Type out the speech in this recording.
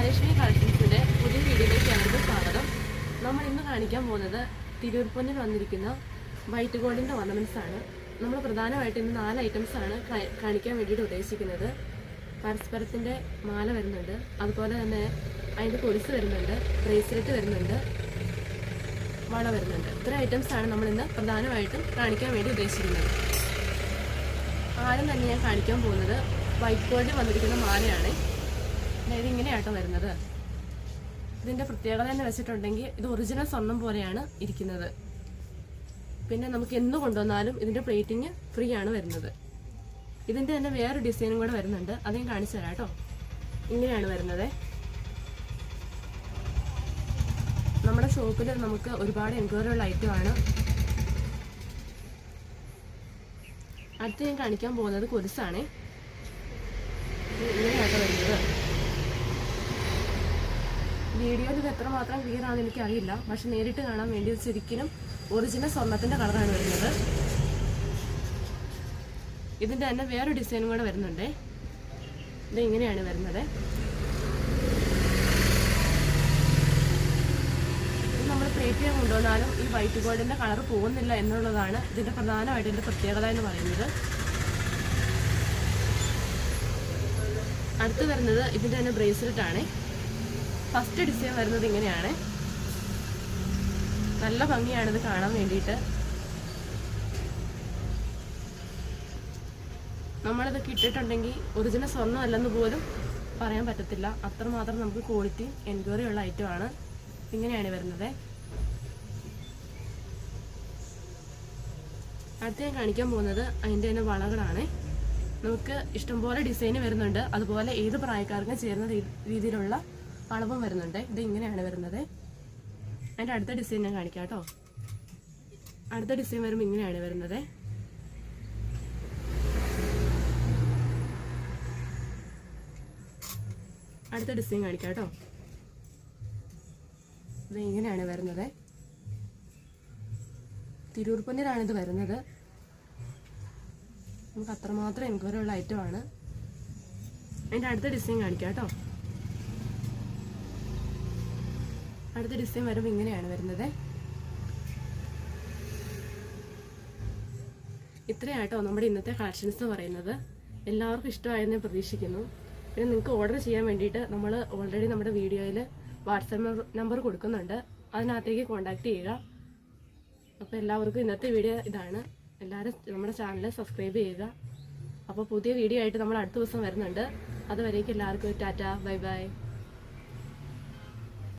മഹാലക്ഷ്മി കളക്ഷൻസിന്റെ പുതിയ വീഡിയോയിലേക്ക് എല്ലാവർക്കും സ്വാഗതം. നമ്മൾ ഇന്ന് കാണിക്കാൻ പോകുന്നത് തിരൂർപ്പൊന്നിൽ വന്നിരിക്കുന്ന വൈറ്റ് ഗോൾഡിന്റെ ഓർണമെന്റ്സ് ആണ്. നമ്മൾ പ്രധാനമായിട്ട് ഇന്ന് നാല് ഐറ്റംസ് ആണ് കാണിക്കാൻ വേണ്ടിയിട്ട് ഉദ്ദേശിക്കുന്നത്. പരസ്പരത്തിന്റെ മാല വരുന്നുണ്ട്. അതുപോലെ തന്നെ അതിന്റെ കൊലുസ് വരുന്നുണ്ട്. ബ്രേസ്ലെറ്റ് വരുന്നുണ്ട്. വള വരുന്നുണ്ട്. ഇത്ര ഐറ്റംസ് ആണ് നമ്മൾ ഇന്ന് പ്രധാനമായിട്ടും കാണിക്കാൻ വേണ്ടി ഉദ്ദേശിക്കുന്നത്. ആദ്യം തന്നെ ഞാൻ കാണിക്കാൻ പോകുന്നത് വൈറ്റ് ഗോൾഡിൽ വന്നിരിക്കുന്ന മാലയാണ്. അതായത് ഇങ്ങനെയാട്ടോ വരുന്നത്. ഇതിന്റെ പ്രത്യേകത എന്ന് വെച്ചിട്ടുണ്ടെങ്കിൽ ഇത് ഒറിജിനൽ സ്വർണം പോലെയാണ് ഇരിക്കുന്നത്. പിന്നെ നമുക്ക് എന്ത് കൊണ്ടുവന്നാലും ഇതിന്റെ പ്ലേറ്റിങ് ഫ്രീ ആണ് വരുന്നത്. ഇതിന്റെ തന്നെ വേറെ ഡിസൈനും കൂടെ വരുന്നുണ്ട്. അത് കാണിച്ചു തരാം കേട്ടോ. ഇങ്ങനെയാണ് വരുന്നത്. നമ്മുടെ ഷോപ്പിൽ നമുക്ക് ഒരുപാട് എൻക്വയറി ഉള്ള ഐറ്റം ആണ്. അടുത്ത് ഞാൻ കാണിക്കാൻ പോകുന്നത് കൊലുസാണേ ഇത് ഇങ്ങനെയാട്ടോ വരുന്നത് വീഡിയോയിൽ ഇത് എത്രമാത്രം ക്ലിയർ ആണെന്ന് എനിക്കറിയില്ല. പക്ഷെ നേരിട്ട് കാണാൻ വേണ്ടി ശരിക്കും ഒറിജിനൽ സ്വർണത്തിന്റെ കളറാണ് വരുന്നത്. ഇതിന്റെ തന്നെ വേറൊരു ഡിസൈനും കൂടെ വരുന്നുണ്ട്. ഇത് ഇങ്ങനെയാണ് വരുന്നത്. നമ്മൾ പ്ലേറ്റ് ചെയ്യാൻ കൊണ്ടുവന്നാലും ഈ വൈറ്റ് ഗോൾഡിന്റെ കളർ പോകുന്നില്ല എന്നുള്ളതാണ് ഇതിന്റെ പ്രധാനമായിട്ട് ഇതിന്റെ പ്രത്യേകത എന്ന് പറയുന്നത്. അടുത്ത് വരുന്നത് ഇതിന്റെ തന്നെ ബ്രേസ്ലെറ്റ് ആണ്. ഫസ്റ്റ് ഡിസൈൻ വരുന്നത് ഇങ്ങനെയാണ്. നല്ല ഭംഗിയാണിത് കാണാൻ വേണ്ടിയിട്ട്. നമ്മളിതൊക്കെ ഇട്ടിട്ടുണ്ടെങ്കിൽ ഒറിജിനൽ സ്വർണം അല്ലെന്ന് പോലും പറയാൻ പറ്റത്തില്ല. അത്രമാത്രം നമുക്ക് ക്വാളിറ്റി എൻക്വയറി ഉള്ള ഐറ്റം ആണ്. ഇങ്ങനെയാണ് വരുന്നത്. അടുത്ത് ഞാൻ കാണിക്കാൻ പോകുന്നത് അതിന്റെ തന്നെ വളകളാണ്. നമുക്ക് ഇഷ്ടംപോലെ ഡിസൈൻ വരുന്നുണ്ട്. അതുപോലെ ഏത് പ്രായക്കാർക്കും ചേരുന്ന രീതിയിലുള്ള അളവും വരുന്നുണ്ട്. ഇത് ഇങ്ങനെയാണ് വരുന്നത്. അതിന്റെ അടുത്ത ഡിസൈൻ ഞാൻ കാണിക്കാം കേട്ടോ. അടുത്ത ഡിസൈൻ വരുമ്പോൾ ഇങ്ങനെയാണ് വരുന്നത്. അടുത്ത ഡിസൈൻ കാണിക്കാം കേട്ടോ. ഇത് ഇങ്ങനെയാണ് വരുന്നത്. തിരൂർ ഇത് വരുന്നത്. നമുക്ക് അത്രമാത്രം എൻക്വയറി ഉള്ള ഐറ്റമാണ് അതിന്റെ അടുത്ത ഡിസൈൻ കാണിക്കാം കേട്ടോ. അടുത്ത ഡിസൈൻ വരുമ്പോൾ ഇങ്ങനെയാണ് വരുന്നത്. ഇത്രയാട്ടോ നമ്മുടെ ഇന്നത്തെ കളക്ഷൻസ് എന്ന് പറയുന്നത്. എല്ലാവർക്കും ഇഷ്ടമായെന്ന് പ്രതീക്ഷിക്കുന്നു. പിന്നെ നിങ്ങൾക്ക് ഓർഡർ ചെയ്യാൻ വേണ്ടിയിട്ട് നമ്മൾ ഓൾറെഡി നമ്മുടെ വീഡിയോയിൽ വാട്സപ്പ് നമ്പർ കൊടുക്കുന്നുണ്ട്. അതിനകത്തേക്ക് കോൺടാക്ട് ചെയ്യുക. അപ്പോൾ എല്ലാവർക്കും ഇന്നത്തെ വീഡിയോ ഇതാണ്. എല്ലാവരും നമ്മുടെ ചാനൽ സബ്സ്ക്രൈബ് ചെയ്യുക. അപ്പോൾ പുതിയ വീഡിയോ ആയിട്ട് നമ്മൾ അടുത്ത ദിവസം വരുന്നുണ്ട്. അതുവരേക്കും എല്ലാവർക്കും ടാറ്റ. Bye bye.